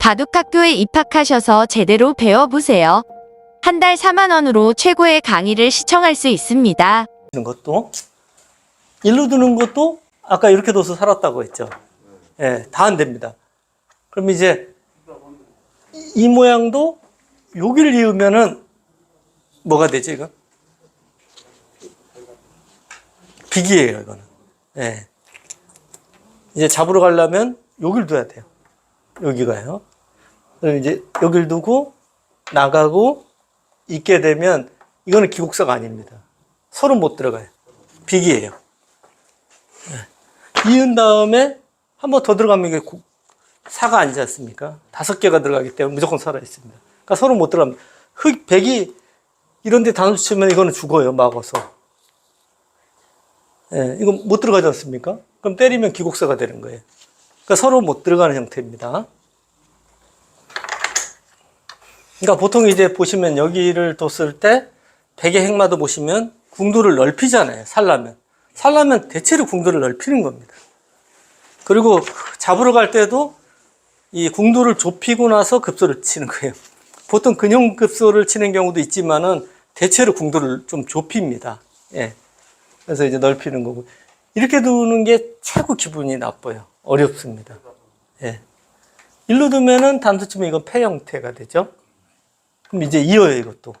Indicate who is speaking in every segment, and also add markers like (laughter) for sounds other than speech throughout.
Speaker 1: 바둑학교에 입학하셔서 제대로 배워보세요. 한 달 4만원으로 최고의 강의를 시청할 수 있습니다.
Speaker 2: 두는 것도 일로 두는 것도 아까 이렇게 둬서 살았다고 했죠. 예, 다 안 됩니다. 그럼 이제 이, 이 모양도 여기를 이으면은 뭐가 되지 이거? 비기예요 이거는. 예. 이제 잡으러 가려면 여기를 둬야 돼요. 여기가요. 그럼 이제 여기를 두고 나가고 있게 되면 이거는 기곡사가 아닙니다. 서로 못 들어가요. 비기예요. 네. 이은 다음에 한 번 더 들어가면 이게 고- 사가 아니지 않습니까? 다섯 개가 들어가기 때문에 무조건 살아 있습니다. 그러니까 서로 못 들어갑니다. 흙, 백이 이런 데 단수 치면 이거는 죽어요, 막아서. 예, 이거 못 들어가지 않습니까? 그럼 때리면 기곡사가 되는 거예요. 그러니까 서로 못 들어가는 형태입니다. 그러니까 보통 이제 보시면 여기를 뒀을 때 백의 행마도 보시면 궁도를 넓히잖아요. 살라면. 살라면 대체로 궁도를 넓히는 겁니다. 그리고 잡으러 갈 때도 이 궁도를 좁히고 나서 급소를 치는 거예요. 보통 근용 급소를 치는 경우도 있지만은 대체로 궁도를 좀 좁힙니다. 예. 그래서 이제 넓히는 거고. 이렇게 두는 게 최고 기분이 나빠요. 어렵습니다. 예. 일로 두면은 단수 치면 이건 패 형태가 되죠. 그럼 이제 이어요, 이것도.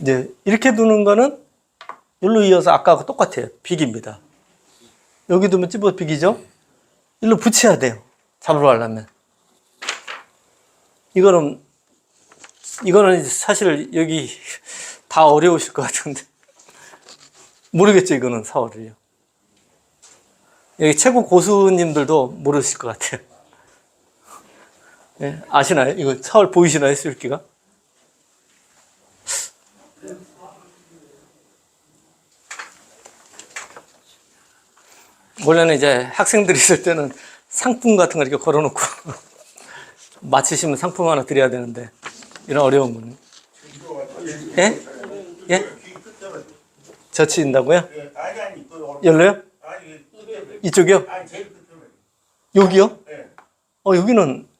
Speaker 2: 이제 이렇게 두는 거는 일로 이어서 아까하고 똑같아요. 비기입니다. 여기 두면 찝어 비기죠? 일로 붙여야 돼요. 잡으러 가려면. 이거는, 이거는 사실 여기 (laughs) 다 어려우실 것 같은데. 모르겠죠, 이거는 사월을요. 여기 최고 고수님들도 모르실 것 같아요. 예, 아시나요? 이거 사월 보이시나요? 쓸기가? 원래는 이제 학생들이 있을 때는 상품 같은 거 이렇게 걸어놓고 (laughs) 맞히시면 상품 하나 드려야 되는데 이런 어려운 거는 예? 예? 젖힌다고요? 열려요? 이쪽이요? 여기요?
Speaker 3: 네.
Speaker 2: 어 여기는 에,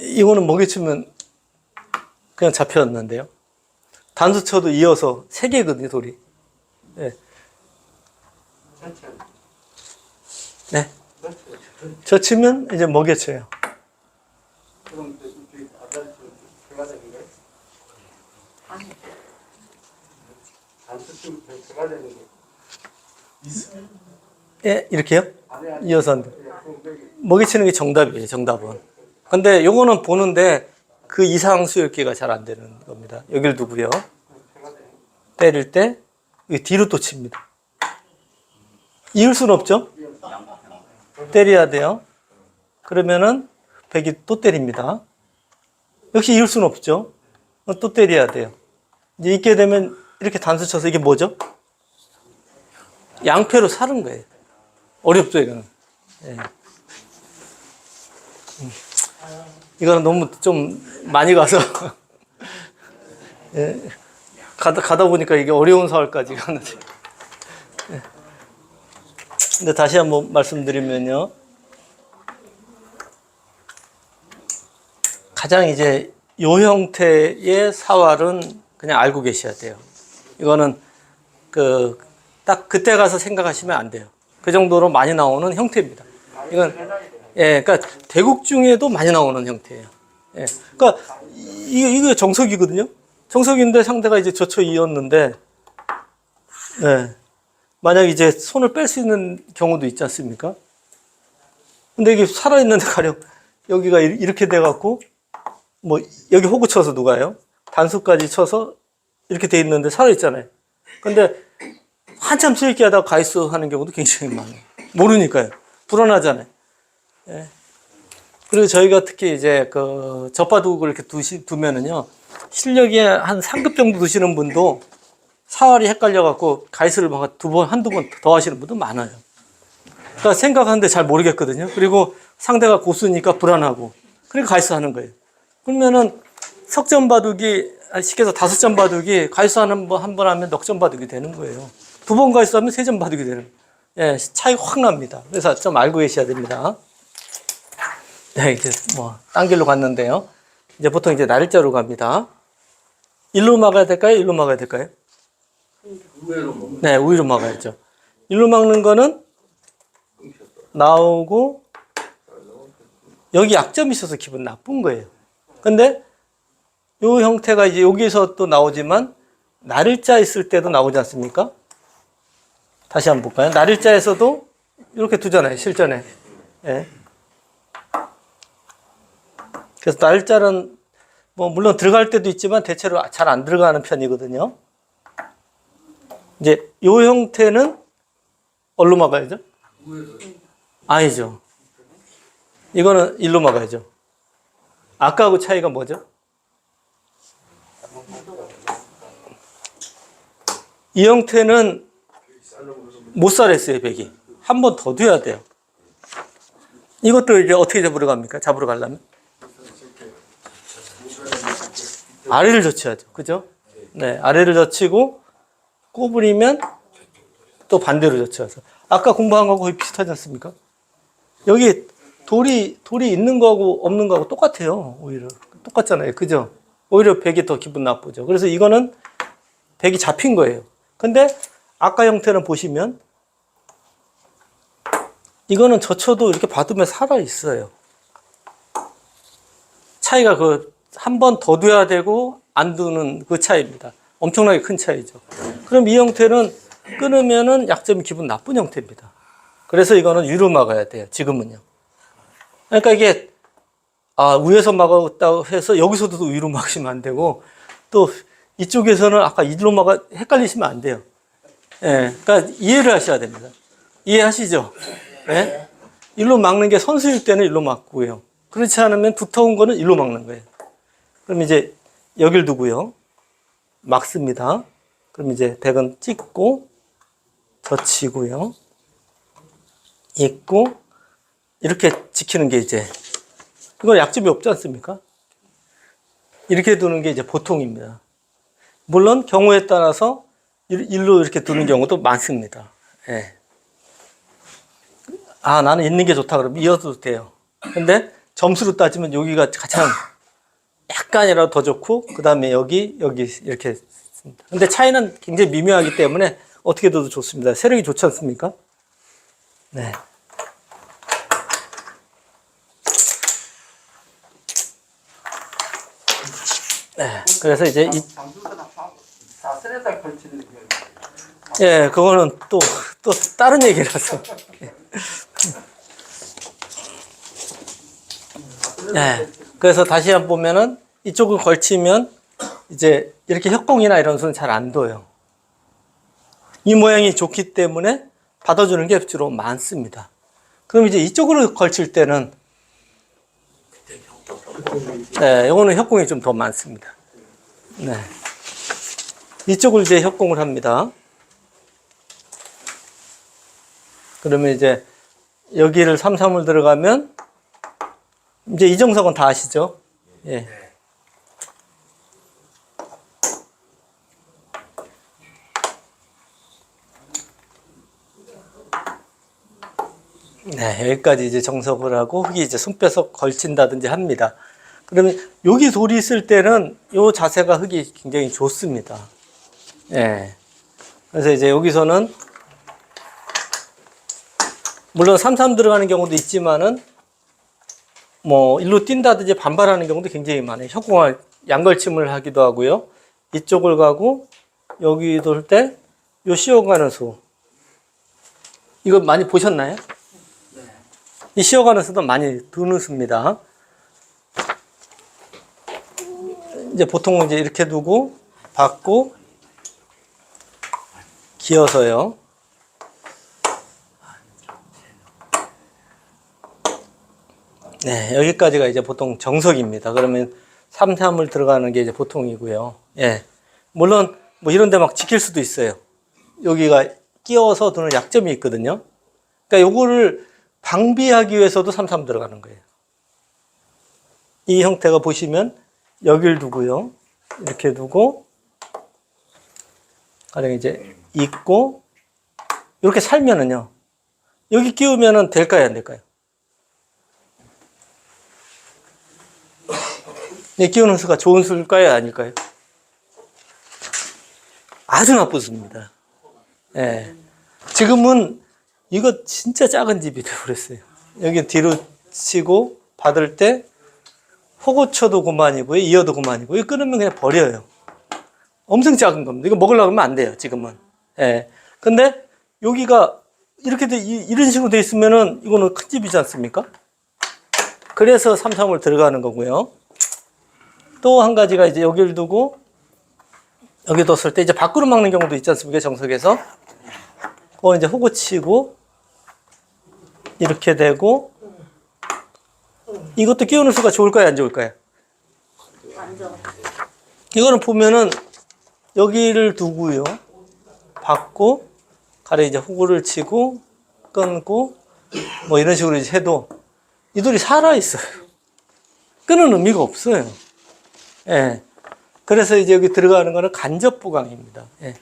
Speaker 2: 이거는 먹이치면 그냥 잡혔는데요. 단수 쳐도 이어서 세 개거든요 돌이. 네. 네. 저 치면 이제 먹여쳐요.
Speaker 3: 예,
Speaker 2: 이렇게요? 이어서
Speaker 3: 여기
Speaker 2: 먹이치는 게 정답이에요, 정답은. 근데 요거는 보는데 그 이상 수열기가 잘 안 되는 겁니다. 여길 두고요. 때릴 때, 이 뒤로 또 칩니다. 이을 수는 없죠? 때려야 돼요. 그러면은 백이 또 때립니다. 역시 이을 수는 없죠? 어, 또 때려야 돼요. 이제 있게 되면 이렇게 단수 쳐서 이게 뭐죠? 양패로 사는 거예요. 어렵죠, 이거는. 예. 이거는 너무 좀 많이 가서 (laughs) 예, 가다 가다 보니까 이게 어려운 사월까지 가는데. 예. 근데 다시 한번 말씀드리면요, 가장 이제 요 형태의 사활은 그냥 알고 계셔야 돼요. 이거는 그 딱 그때 가서 생각하시면 안 돼요. 그 정도로 많이 나오는 형태입니다. 이건 예, 그러니까 대국 중에도 많이 나오는 형태예요. 예, 그러니까 이 이거 정석이거든요. 정석인데 상대가 이제 젖혀 이었는데, 예, 만약 이제 손을 뺄 수 있는 경우도 있지 않습니까? 근데 이게 살아 있는데 가령 여기가 이- 이렇게 돼갖고 뭐 여기 호구 쳐서 누가요? 단수까지 쳐서 이렇게 돼 있는데 살아 있잖아요. 근데 한참 수익기 하다가 가이스 하는 경우도 굉장히 많아요. 모르니까요. 불안하잖아요. 예. 그리고 저희가 특히 이제 그 젖바둑을 이렇게 두시, 두면은요, 실력이 한 3급 정도 두시는 분도 사활이 헷갈려갖고 가이스를 막두 번, 한두 번 더 하시는 분도 많아요. 그러니까 생각하는데 잘 모르겠거든요. 그리고 상대가 고수니까 불안하고. 그러니까 가이스 하는 거예요. 그러면은 석점 바둑이, 해서 다섯 점 바둑이 가이스 하는 번, 한 번 하면 넉 점 바둑이 되는 거예요. 두 번 가이스 하면 세 점 바둑이 되는 거예요. 예, 차이 확 납니다. 그래서 좀 알고 계셔야 됩니다. 네, 이제 뭐, 딴 길로 갔는데요. 이제 보통 이제 날짜로 갑니다. 일로 막아야 될까요? 일로 막아야 될까요? 네, 우위로 막아야죠. 일로 막는 거는 나오고 여기 약점이 있어서 기분 나쁜 거예요. 근데 요 형태가 이제 여기서 또 나오지만 날일자 있을 때도 나오지 않습니까? 다시 한번 볼까요? 날일자에서도 이렇게 두잖아요, 실전에. 예. 그래서 날일자는 뭐 물론 들어갈 때도 있지만 대체로 잘 안 들어가는 편이거든요. 이제 요 형태는 얼로 막아야죠? 아니죠. 이거는 일로 막아야죠. 아까하고 차이가 뭐죠? 이 형태는 못 살았어요, 백이. 한 번더 둬야 돼요. 이것도 이제 어떻게 잡으러 갑니까? 잡으러 가려면? 아래를 젖혀야죠. 그죠? 네, 아래를 젖히고 꼬부리면 또 반대로 젖혀서. 아까 공부한 거하고 거의 비슷하지 않습니까? 여기 돌이, 돌이 있는 거하고 없는 거하고 똑같아요. 오히려. 똑같잖아요. 그죠? 오히려 백이 더 기분 나쁘죠. 그래서 이거는 백이 잡힌 거예요. 근데 아까 형태는 보시면 이거는 젖혀도 이렇게 받으면 살아 있어요. 차이가 그 한 번 더 둬야 되고 안 두는 그 차이입니다. 엄청나게 큰 차이죠. 그럼 이 형태는 끊으면은 약점이 기분 나쁜 형태입니다. 그래서 이거는 위로 막아야 돼요. 지금은요. 그러니까 이게 아 위에서 막았다고 해서 여기서도 위로 막으시면 안 되고 또 이쪽에서는 아까 이리로 막아 헷갈리시면 안 돼요. 예, 그러니까 이해를 하셔야 됩니다. 이해하시죠? 예? 일로 막는 게 선수일 때는 일로 막고요. 그렇지 않으면 두터운 거는 일로 막는 거예요. 그럼 이제 여길 두고요. 막습니다. 그럼 이제 백은 찍고 젖히고요. 있고 이렇게 지키는 게 이제 이건 약점이 없지 않습니까? 이렇게 두는 게 이제 보통입니다. 물론 경우에 따라서 일- 일로 이렇게 두는 경우도 많습니다. 예. 아 나는 있는 게 좋다 그러면 이어도 돼요. 근데 점수로 따지면 여기가 가장 약간이라도 더 좋고 그 다음에 여기 여기 이렇게 씁니다. 근데 차이는 굉장히 미묘하기 때문에 어떻게 둬도 좋습니다. 세력이 좋지 않습니까? 네. 네. 그래서 이제 이, 예, 그거는 또, 또 다른 얘기라서. (laughs) 예. 그래서 다시 한번 보면은 이쪽을 걸치면 이제 이렇게 협공이나 이런 수는 잘안 둬요. 이 모양이 좋기 때문에 받아주는 게 주로 많습니다. 그럼 이제 이쪽으로 걸칠 때는 네, 이거는 협공이 좀 더 많습니다. 네. 이쪽을 이제 협공을 합니다. 그러면 이제 여기를 삼삼을 들어가면 이제 이정석은 다 아시죠? 예. 네, 여기까지 이제 정석을 하고 흙이 이제 손 빼서 걸친다든지 합니다. 그러면 여기 돌이 있을 때는 이 자세가 흙이 굉장히 좋습니다. 예. 그래서 이제 여기서는 물론 삼삼 들어가는 경우도 있지만은 뭐 일로 뛴다든지 반발하는 경우도 굉장히 많아요. 협공할 양걸침을 하기도 하고요. 이쪽을 가고 여기 돌 때 요 쉬어가는 수 이거 많이 보셨나요? 이 쉬어가는 수도 많이 드는 수입니다. 이제 보통 이제 이렇게 두고 받고 기어서요. 네, 여기까지가 이제 보통 정석입니다. 그러면 3, 3을 들어가는 게 이제 보통이고요. 예. 물론 뭐 이런 데 막 지킬 수도 있어요. 여기가 끼워서 두는 약점이 있거든요. 그러니까 요거를 방비하기 위해서도 3, 3 들어가는 거예요. 이 형태가 보시면 여길 두고요. 이렇게 두고 가령 이제 있고 이렇게 살면은요. 여기 끼우면은 될까요, 안 될까요? 이 끼우는 수가 좋은 수일까요? 아닐까요? 아주 나쁜 수입니다. 예. 지금은 이거 진짜 작은 집이 되어버렸어요. 여기 뒤로 치고 받을 때 호고쳐도 그만이고요. 이어도 그만이고 이거 끊으면 그냥 버려요. 엄청 작은 겁니다. 이거 먹으려고 하면 안 돼요. 지금은. 예. 근데 여기가 이렇게 돼, 이- 이런 식으로 돼 있으면은 이거는 큰 집이지 않습니까? 그래서 삼삼을 들어가는 거고요. 또 한 가지가 이제 여기를 두고 여기 뒀을 때 이제 밖으로 막는 경우도 있지 않습니까? 정석에서. 그거 이제 호구 치고 이렇게 되고 이것도 끼우는 수가 좋을까요? 안 좋을까요? 이거는 보면은 여기를 두고요. 받고 가래 이제 호구를 치고 끊고 뭐 이런 식으로 이제 해도 이 돌이 살아 있어요. 끄는 의미가 없어요. 예. 그래서 이제 여기 들어가는 거는 간접 보강입니다. 예.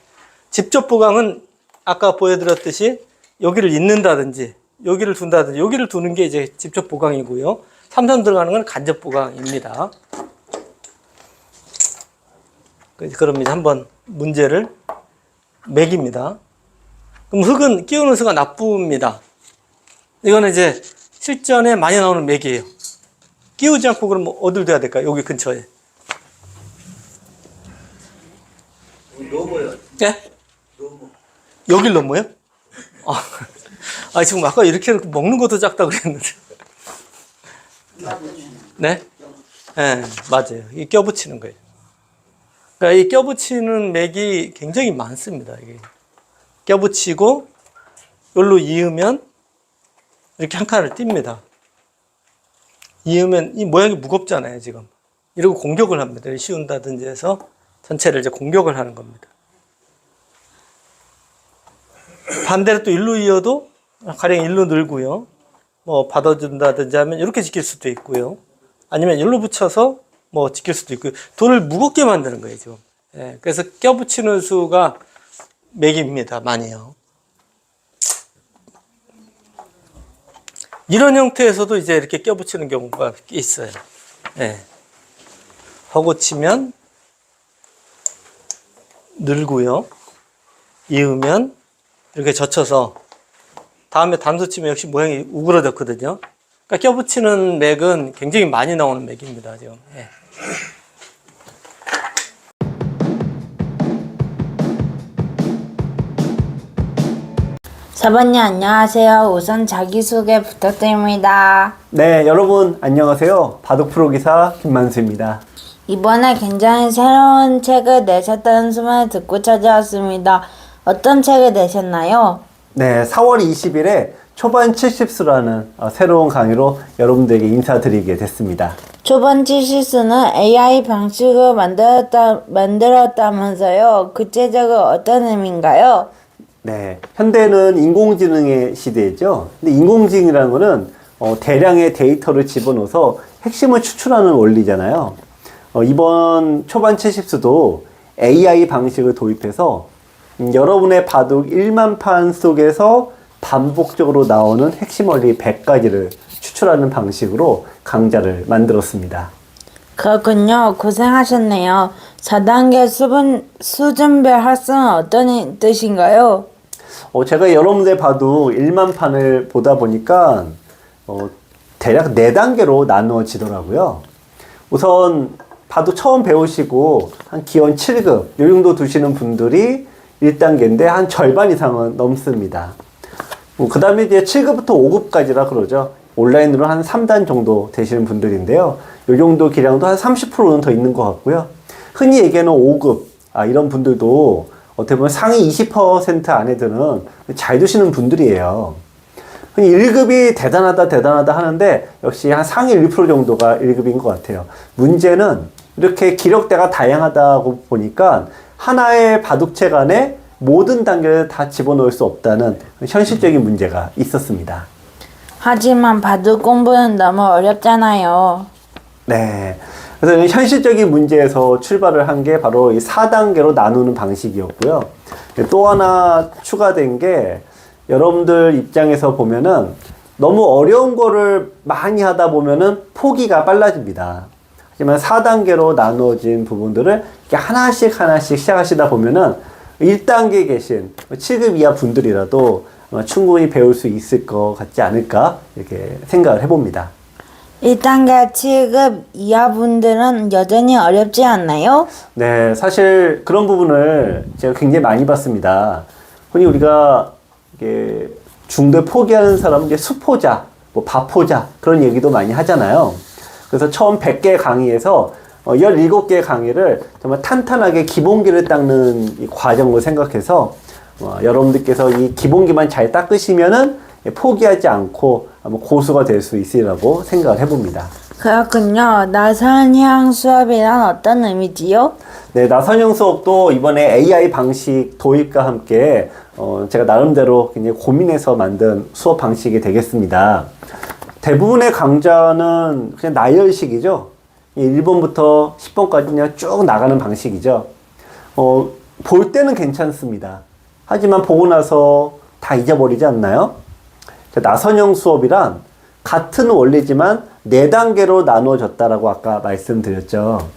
Speaker 2: 직접 보강은 아까 보여드렸듯이 여기를 잇는다든지 여기를 둔다든지 여기를 두는 게 이제 직접 보강이고요. 삼삼 들어가는 건 간접 보강입니다. 그- 그럼 이제 한번 문제를 매깁니다. 그럼 흙은 끼우는 수가 나쁩니다. 이거는 이제 실전에 많이 나오는 맥이에요. 끼우지 않고 그럼 어딜 둬야 될까요? 여기 근처에.
Speaker 3: 넘어요.
Speaker 2: 예? 여길 넘어요? 아, 아, 지금 아까 이렇게 먹는 것도 작다 그랬는데. 네? 네, 맞아요. 이 껴붙이는 거예요. 그러니까 이 껴붙이는 맥이 굉장히 많습니다. 이게. 껴붙이고, 여기로 이으면 이렇게 한 칸을 띱니다. 이으면 이 모양이 무겁잖아요, 지금. 이러고 공격을 합니다. 씌운다든지 해서 전체를 이제 공격을 하는 겁니다. 반대로 또 일로 이어도 가령 일로 늘고요. 뭐 받아준다든지 하면 이렇게 지킬 수도 있고요. 아니면 일로 붙여서 뭐 지킬 수도 있고요. 돌을 무겁게 만드는 거예요, 지금. 예, 그래서 껴붙이는 수가 맥입니다, 많이요. 이런 형태에서도 이제 이렇게 껴붙이는 경우가 있어요. 예. 허고 치면 늘고요. 이으면 이렇게 젖혀서 다음에 단수 치면 역시 모양이 우그러졌거든요. 그러니까 껴붙이는 맥은 굉장히 많이 나오는 맥입니다. 지금. 예.
Speaker 4: 4번님 안녕하세요. 우선 자기소개 부탁드립니다.
Speaker 5: 네, 여러분 안녕하세요. 바둑 프로 기사 김만수입니다.
Speaker 4: 이번에 굉장히 새로운 책을 내셨다는 소문을 듣고 찾아왔습니다. 어떤 책을 내셨나요?
Speaker 5: 네, 4월 20일에 초반 70수라는 어, 새로운 강의로 여러분들에게 인사드리게 됐습니다.
Speaker 4: 초반 치시스는 AI 방식을 만들었다, 만들었다면서요. 구체적으로 어떤 의미인가요?
Speaker 5: 네, 현대는 인공지능의 시대죠. 근데 인공지능이라는 거는 어, 대량의 데이터를 집어넣어서 핵심을 추출하는 원리잖아요. 어, 이번 초반 70수도 AI 방식을 도입해서 음, 여러분의 바둑 1만 판 속에서 반복적으로 나오는 핵심 원리 100가지를 추출하는 방식으로 강좌를 만들었습니다.
Speaker 4: 그렇군요. 고생하셨네요. 4단계 수분, 수준별 학습은 어떤 뜻인가요?
Speaker 5: 어, 제가 여러분들 봐도 1만 판을 보다 보니까 어, 대략 4단계로 나누어지더라고요. 우선 봐도 처음 배우시고 한 기원 7급 요 정도 두시는 분들이 1단계인데 한 절반 이상은 넘습니다. 그 다음에 이제 7급부터 5급까지라 그러죠. 온라인으로 한 3단 정도 되시는 분들인데요. 요 정도 기량도 한 30%는 더 있는 것 같고요. 흔히 얘기하는 5급, 아, 이런 분들도 어떻게 보면 상위 20% 안에 드는 잘 두시는 분들이에요. 흔히 1급이 대단하다, 대단하다 하는데 역시 한 상위 1% 정도가 1급인 것 같아요. 문제는 이렇게 기력대가 다양하다고 보니까 하나의 바둑책 안에 모든 단계를 다 집어넣을 수 없다는 현실적인 문제가 있었습니다.
Speaker 4: 하지만 바둑 공부는 너무 어렵잖아요.
Speaker 5: 네. 그래서 이 현실적인 문제에서 출발을 한 게 바로 이 4단계로 나누는 방식이었고요. 또 하나 추가된 게 여러분들 입장에서 보면은 너무 어려운 거를 많이 하다 보면은 포기가 빨라집니다. 하지만 4단계로 나누어진 부분들을 이렇게 하나씩 하나씩 시작하시다 보면은 1단계에 계신 7급 이하 분들이라도 충분히 배울 수 있을 것 같지 않을까 이렇게 생각을 해봅니다.
Speaker 4: 1단계 7급 이하 분들은 여전히 어렵지 않나요?
Speaker 5: 네, 사실 그런 부분을 제가 굉장히 많이 봤습니다. 흔히 우리가 중대 포기하는 사람은 이제 수포자, 뭐 바포자 그런 얘기도 많이 하잖아요. 그래서 처음 100개 강의에서 어, 17개 강의를 정말 탄탄하게 기본기를 닦는 이 과정을 생각해서 어, 여러분들께서 이 기본기만 잘 닦으시면은 포기하지 않고 아마 고수가 될 수 있으리라고 생각을 해봅니다.
Speaker 4: 그렇군요. 나선형 수업이란 어떤 의미지요?
Speaker 5: 네, 나선형 수업도 이번에 AI 방식 도입과 함께 어, 제가 나름대로 굉장히 고민해서 만든 수업 방식이 되겠습니다. 대부분의 강좌는 그냥 나열식이죠. 1번부터 10번까지 그냥 쭉 나가는 방식이죠. 어, 볼 때는 괜찮습니다. 하지만 보고 나서 다 잊어버리지 않나요? 자, 나선형 수업이란 같은 원리지만 네 단계로 나누어졌다라고 아까 말씀드렸죠.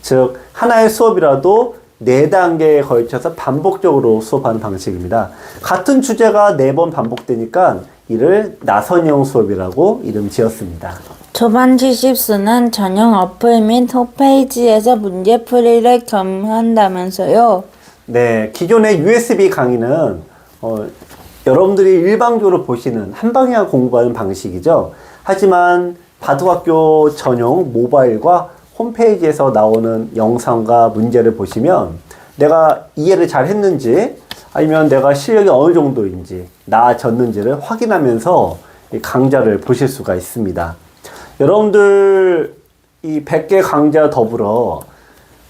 Speaker 5: 즉 하나의 수업이라도 네 단계에 걸쳐서 반복적으로 수업하는 방식입니다. 같은 주제가 네 번 반복되니까 이를 나선형 수업이라고 이름 지었습니다.
Speaker 4: 초반 70수는 전용 어플 및 홈페이지에서 문제풀이를 겸한다면서요.
Speaker 5: 네, 기존의 USB 강의는 어, 여러분들이 일방적으로 보시는 한 방향 공부하는 방식이죠. 하지만 바둑학교 전용 모바일과 홈페이지에서 나오는 영상과 문제를 보시면 내가 이해를 잘 했는지 아니면 내가 실력이 어느 정도인지 나아졌는지를 확인하면서 이 강좌를 보실 수가 있습니다. 여러분들 이 100개 강좌 더불어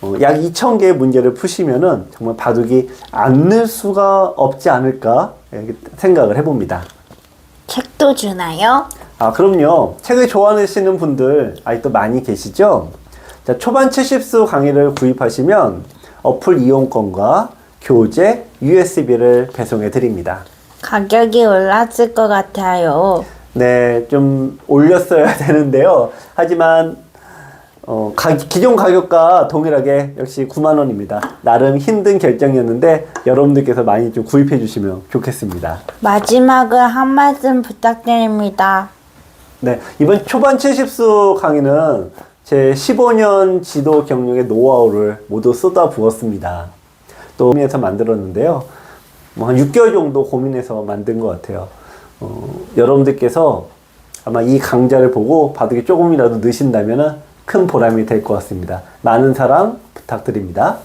Speaker 5: 어, 약 2,000개의 문제를 푸시면은 정말 바둑이 안 늘 수가 없지 않을까 이렇게 생각을 해봅니다.
Speaker 4: 책도 주나요?
Speaker 5: 아, 그럼요. 책을 좋아하시는 분들 아직도 많이 계시죠? 자, 초반 70수 강의를 구입하시면 어플 이용권과 교재, USB를 배송해 드립니다.
Speaker 4: 가격이 올랐을 것 같아요.
Speaker 5: 네, 좀 올렸어야 (laughs) 되는데요. 하지만 어, 가- 기존 가격과 동일하게 역시 9만 원입니다. 나름 힘든 결정이었는데 여러분들께서 많이 좀 구입해 주시면 좋겠습니다.
Speaker 4: 마지막으로 한 말씀 부탁드립니다.
Speaker 5: 네, 이번 초반 70수 강의는 제 15년 지도 경력의 노하우를 모두 쏟아 부었습니다. 또 고민해서 만들었는데요. 뭐 한 6개월 정도 고민해서 만든 것 같아요. 어, 여러분들께서 아마 이 강좌를 보고 바둑이 조금이라도 느신다면 큰 보람이 될 것 같습니다. 많은 사랑 부탁드립니다.